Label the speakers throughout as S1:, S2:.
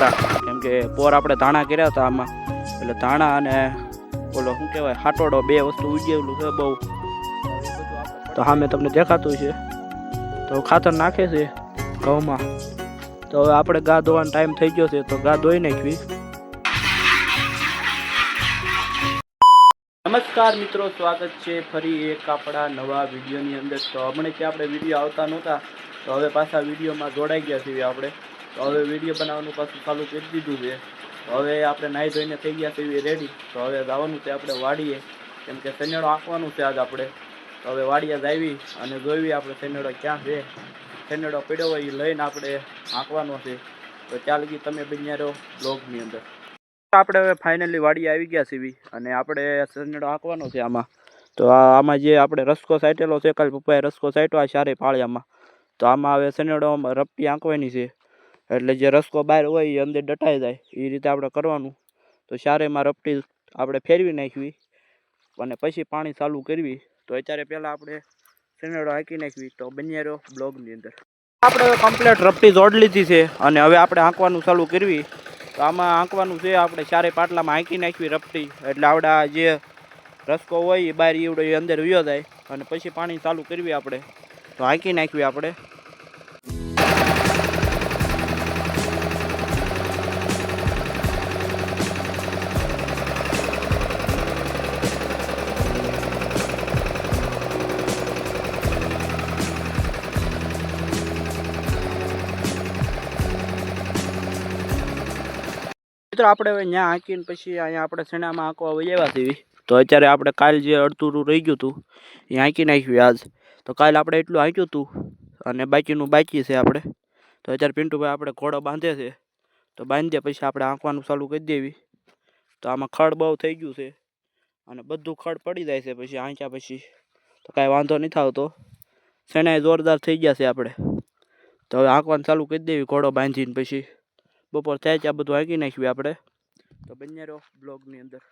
S1: નકરા કેમ કે પોર આપણે ધાણા કર્યા હતા આમાં. એટલે ધાણા અને ઓલો શું કહેવાય, હાટોડો બે વસ્તુ ઉજેલું છે બહુ. તો હા, મેં તમને દેખાતું છે. તો ખાતર નાખે છે ઘઉંમાં. તો હવે આપણે ગા ધોવાનો ટાઈમ થઈ ગયો છે, તો ગા ધોઈ નાખવી. નમસ્કાર મિત્રો, સ્વાગત છે ફરી એક આપણા નવા વિડીયોની અંદર. તો હમણાં ત્યાં આપણે વીડિયો આવતા નહોતા. તો હવે પાછા વિડીયોમાં જોડાઈ ગયા છીએ આપણે. તો હવે વીડિયો બનાવવાનું પાછું ચાલુ કરી દીધું છે. હવે આપણે નાહી ધોઈને થઈ ગયા છીએ રેડી તો હવે જવાનું છે આપણે વાડીએ. કેમ કે શનિયાળો આંકવાનું છે આજ આપણે. તો હવે વાડીએ જાવી અને જોઈવી આપણે શનિયાળો ક્યાં છે. શનિયાળો પડ્યો હોય એ લઈને આપણે આંકવાનો છે. તો ચાલ ગઈ તમે બન્યા બ્લોગની અંદર. આપણે હવે ફાઇનલી વાડી આવી ગયા છીએ અને આપણે શનિયાળો આંકવાનો છે આમાં. તો આમાં જે આપણે રસકો સાઈટેલો છે, કાલે પપ્પાએ રસકો સાઈટો આ ચારે પાળિયામાં. તો આમાં હવે શનેડો રપટી આંકવાની છે. એટલે જે રસકો બહાર હોય એ અંદર દટાઈ જાય, એ રીતે આપણે કરવાનું. તો ચારેમાં રપટી આપણે ફેરવી નાખવી અને પછી પાણી ચાલુ કરવી. તો અત્યારે પહેલાં આપણે સિનેડો હાંકી નાખવી. તો બન્યા રહ્યો બ્લોગની અંદર. આપણે કમ્પ્લેટ રપટી જોડ લીધી છે અને હવે આપણે હાંકવાનું ચાલુ કરવી. તો આમાં હાંકવાનું છે, આપણે ચારે પાટલામાં હાંકી નાખવી રપટી. એટલે આવડા જે રસકો હોય એ બહાર ઈવડો એ અંદર વયો જાય. અને પછી પાણી ચાલુ કરવી આપણે. તો હાંકી નાખવી આપણે. મિત્રો આપણે હવે ત્યાં હાંકીને પછી અહીંયા આપણે શેણામાં હાંકવા વૈયા તેવી તો અત્યારે આપણે કાલ જે અડતુરું રહી ગયું હતું, એ હાંકી નાખ્યું આજ તો કાલ આપણે એટલું હાંક્યું હતું અને બાકીનું બાકી છે આપણે. તો અત્યારે પિન્ટુભાઈ આપણે ઘોડો બાંધે છે. તો બાંધીએ પછી આપણે આંકવાનું ચાલુ કરી દેવી. તો આમાં ખડ બહુ થઈ ગયું છે અને બધું ખડ પડી જાય છે પછી આંક્યા પછી. તો કાંઈ વાંધો નથી આવતો શેણાએ જોરદાર થઈ ગયા છે આપણે. તો હવે આંકવાનું ચાલુ કરી દેવી ઘોડો બાંધીને પછી. બપોર થાય આ બધું હાંકી નાખ્યું આપણે. તો બંને રહો બ્લોગની અંદર.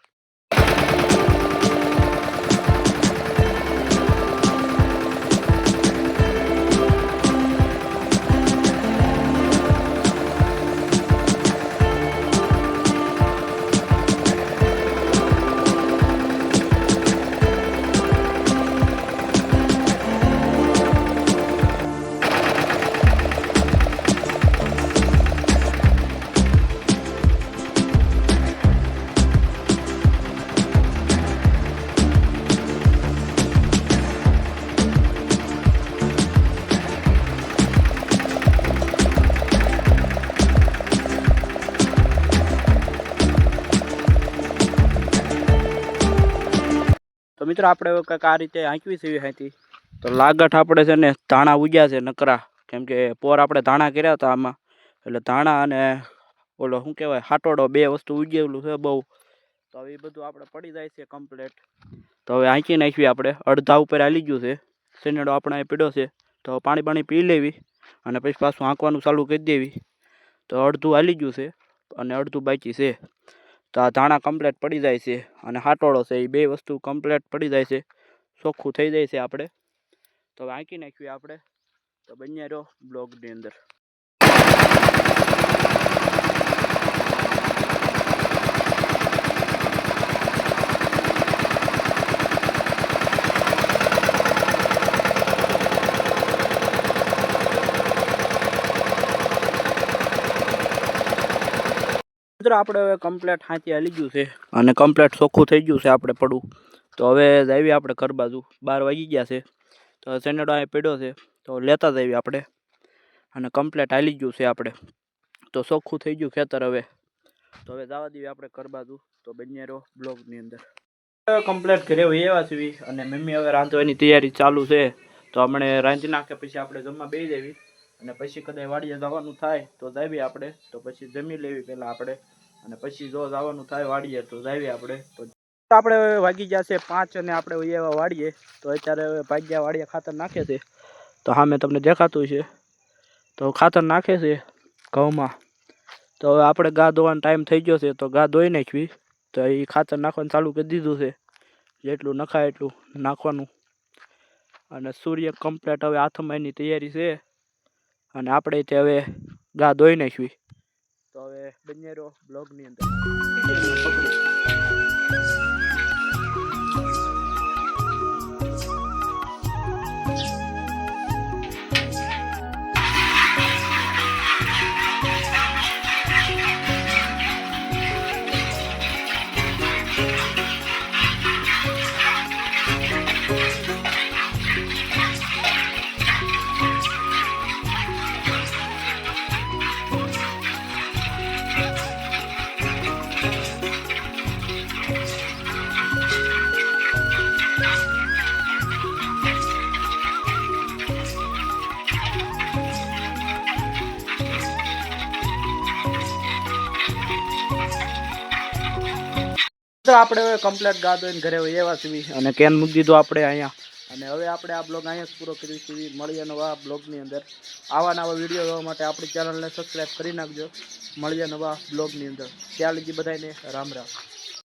S1: મિત્રો, આપણે કંઈક આ રીતે હાંકવી છે હાંતી તો લાગઠ આપણે છે ને ધાણા ઉગ્યા છે નકરા. કેમ કે પોર આપણે ધાણા કર્યા હતા આમાં. એટલે ધાણા અને ઓલો શું કહેવાય, હાટોડો બે વસ્તુ ઉગેલું છે બહુ. તો હવે એ બધું આપણે પડી જાય છે કમ્પ્લેટ તો હવે હાંકી નાખવી આપણે. અડધા ઉપર હાલી ગયું છે. શેનેડો આપણે પીડ્યો છે. તો પાણી પાણી પી લેવી અને પછી પાછું હાંકવાનું ચાલુ કરી દેવી. તો અડધું હાલી ગયું છે અને અડધું બાકી છે. તો આ ધાણા કમ્પ્લેટ પડી જાય છે અને હાટોળો છે, એ બે વસ્તુ કમ્પ્લેટ પડી જાય છે. ચોખ્ખું થઈ જાય છે આપણે. તો વાંકી નાખીએ આપણે. તો બન્યા રહો બ્લોગની અંદર. મિત્રો, આપણે હવે કમ્પ્લેટ હાંચી હાલી ગયું છે અને કમ્પ્લેટ ચોખ્ખું થઈ ગયું છે આપણે પડવું. તો હવે જઈએ આપણે ઘર બાજુ. બાર વાગી ગયા છે. તો સેનેડો અહીં પડ્યો છે. તો લેતા જઈએ આપણે. અને કમ્પ્લેટ હાલી ગયું છે આપણે. તો ચોખ્ખું થઈ ગયું ખેતર હવે. તો હવે જવા દઈએ આપણે ઘર બાજુ. તો બંને રહો બ્લોગની અંદર. કમ્પ્લેટ ઘરે એવા છીએ. અને મમ્મી હવે રાંધવાની તૈયારી ચાલુ છે. તો હમણે રાંધી નાખે પછી આપણે જમવા બે દેવી અને પછી કદાચ વાડીએ જવાનું થાય તો જાવી આપણે. તો પછી જમી લેવી પહેલાં આપણે. અને પછી જો જવાનું થાય વાડીએ તો જાવી આપણે. તો આપણે વાગી ગયા છે પાંચ અને આપણે એવા વાડીએ. તો અત્યારે હવે ભાગ્યા વાડીએ ખાતર નાખે છે. તો હા, મેં તમને દેખાતું છે. તો ખાતર નાખે છે ઘઉંમાં. તો હવે આપણે ગા ધોવાનો ટાઈમ થઈ ગયો છે તો ગા ધોઈ નાખવી. તો એ ખાતર નાખવાનું ચાલુ કરી દીધું છે. જેટલું નખાય એટલું નાખવાનું. અને સૂર્ય કમ્પ્લેટ હવે આથમાઈની તૈયારી છે. અને આપણે તે હવે ગા દોઈ નાખવી. તો હવે બંને બ્લોગની અંદર. તો આપણે હવે કમ્પ્લેટ ગાતો દોઈને ઘરે હોય એવા છીએ. અને કેન મૂકી દીધો આપણે અહીંયા. અને હવે આપણે આ બ્લોગ અહીંયા જ પૂરો કરી છીએ. મળીએ નવા બ્લોગની અંદર. આવા નવા વીડિયો જોવા માટે આપણી ચેનલને સબસ્ક્રાઈબ કરી નાખજો. મળીએ નવા બ્લોગની અંદર. ત્યાં લગી બધાને રામ રામ.